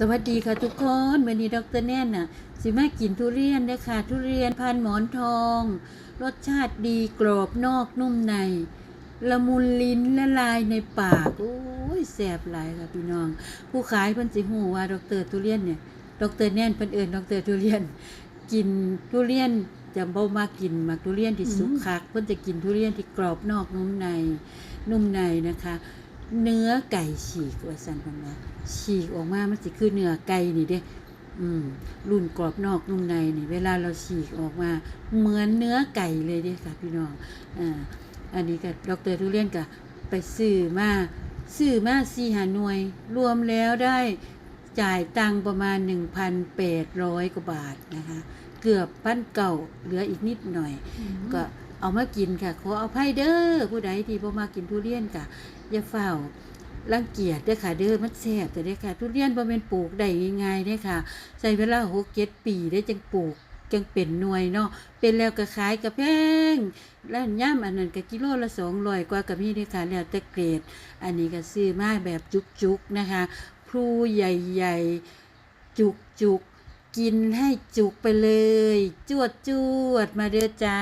สวัสดีค่ะทุกคนวันนี้ดรแน่นน่ะ สิมากินทุเรียนนะคะทุเรียนพันหมอนทอง รสชาติดีกรอบนอกนุ่มใน ละมุนลิ้นละลายในปาก โอ้ยแสบหลายค่ะพี่น้อง ผู้ขายเพิ่นสิหูว่าดรทุเรียนเนี่ยดรแน่นเพิ่นเอิ้นดรทุเรียน กินทุเรียนจะบ่มากินมักทุเรียนที่สุกคักเพิ่นจะกินทุเรียนที่กรอบนอกนุ่มในนุ่มในนะคะ เนื้อไก่ฉีกว่าสันพันว่าฉีกออกมามันสิคือเนื้อไก่นี่เด้อืมรุ่นกรอบนอกนุ่มในนี่เวลาเราฉีกออกมาเหมือนเนื้อไก่เลยเด้ค่ะพี่น้องอ่าอันนี้ก็ดรทุเรียนก็ไปซื้อมาซื้อมาสี่หาหน่วย รวมแล้วได้จ่ายตังค์ประมาณ 1,800 กว่าบาทนะคะ เกือบพันเก่าเหลืออีกนิดหน่อย ก็เอามากินค่ะ ขอเอาไพ่เด้อผู้ใดที่บ่มากินทุเรียนค่ะ อย่าเฝ้ารังเกียจเด้อค่ะเด้อมันแซ่บแต่เด้อค่ะ ทุเรียนบ่แม่นปลูกได้ง่ายๆเด้อค่ะ ใช้เวลา6 7ปีได้จังปลูกจังเป็นหน่วยเนาะเป็นแล้วก็ขายก็แพงแล้วย่ามอันนั้นก็กิโลละ200กว่าก็มีเด้อค่ะแล้วแต่เกรด อันนี้ก็ซื้อมาแบบจุกๆนะคะพลูใหญ่ๆ จุกๆ กินให้จุกไปเลย จวดจวดๆมาเด้อจ้า